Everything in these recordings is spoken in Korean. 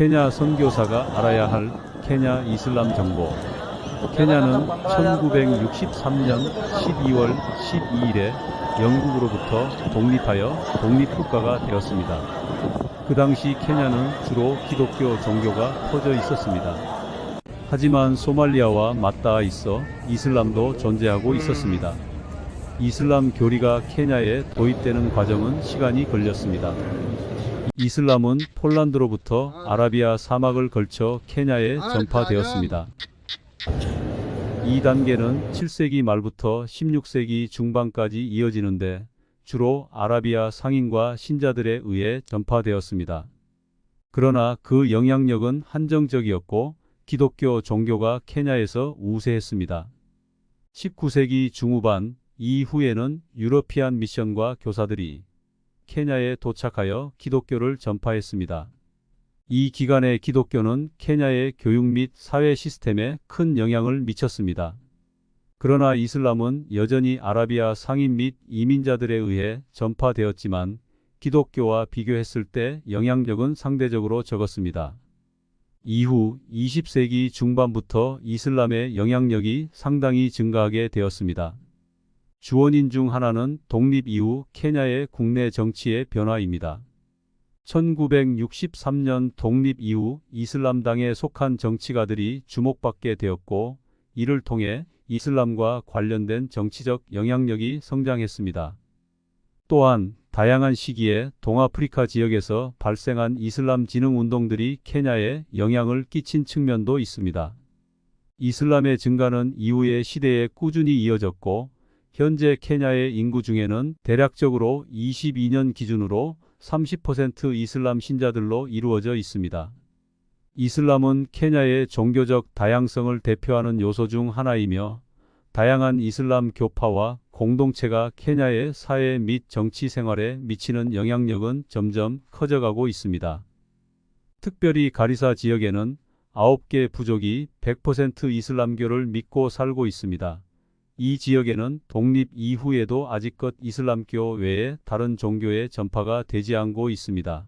케냐 선교사가 알아야 할 케냐 이슬람 정보. 케냐는 1963년 12월 12일에 영국으로부터 독립하여 독립국가가 되었습니다. 그 당시 케냐는 주로 기독교 종교가 퍼져 있었습니다. 하지만 소말리아와 맞닿아 있어 이슬람도 존재하고 있었습니다. 이슬람 교리가 케냐에 도입되는 과정은 시간이 걸렸습니다. 이슬람은 폴란드로부터 아라비아 사막을 걸쳐 케냐에 전파되었습니다. 이 단계는 7세기 말부터 16세기 중반까지 이어지는데 주로 아라비아 상인과 신자들에 의해 전파되었습니다. 그러나 그 영향력은 한정적이었고 기독교 종교가 케냐에서 우세했습니다. 19세기 중후반 이후에는 유러피안 미션과 교사들이 케냐에 도착하여 기독교를 전파했습니다. 이 기간에 기독교는 케냐의 교육 및 사회 시스템에 큰 영향을 미쳤습니다. 그러나 이슬람은 여전히 아라비아 상인 및 이민자들에 의해 전파되었지만 기독교와 비교했을 때 영향력은 상대적으로 적었습니다. 이후 20세기 중반부터 이슬람의 영향력이 상당히 증가하게 되었습니다. 주원인 중 하나는 독립 이후 케냐의 국내 정치의 변화입니다. 1963년 독립 이후 이슬람당에 속한 정치가들이 주목받게 되었고 이를 통해 이슬람과 관련된 정치적 영향력이 성장했습니다. 또한 다양한 시기에 동아프리카 지역에서 발생한 이슬람 진흥 운동들이 케냐에 영향을 끼친 측면도 있습니다. 이슬람의 증가는 이후의 시대에 꾸준히 이어졌고 현재 케냐의 인구 중에는 대략적으로 22년 기준으로 30% 이슬람 신자들로 이루어져 있습니다. 이슬람은 케냐의 종교적 다양성을 대표하는 요소 중 하나이며 다양한 이슬람 교파와 공동체가 케냐의 사회 및 정치 생활에 미치는 영향력은 점점 커져가고 있습니다. 특별히 가리사 지역에는 9개 부족이 100% 이슬람교를 믿고 살고 있습니다. 이 지역에는 독립 이후에도 아직껏 이슬람교 외에 다른 종교의 전파가 되지 않고 있습니다.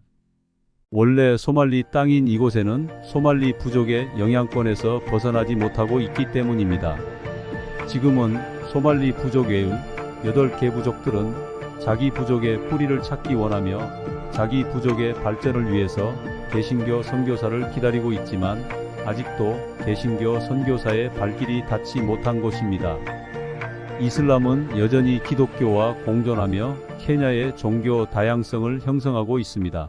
원래 소말리 땅인 이곳에는 소말리 부족의 영향권에서 벗어나지 못하고 있기 때문입니다. 지금은 소말리 부족 외의 8개 부족들은 자기 부족의 뿌리를 찾기 원하며 자기 부족의 발전을 위해서 개신교 선교사를 기다리고 있지만 아직도 개신교 선교사의 발길이 닿지 못한 곳입니다. 이슬람은 여전히 기독교와 공존하며 케냐의 종교 다양성을 형성하고 있습니다.